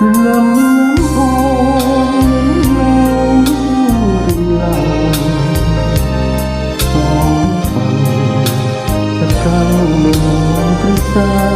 ลำน้ำโนเราเป็นลางฝั่งสักครั้อสั้า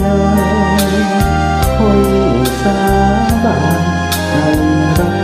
เลยคงสาบานกันครับ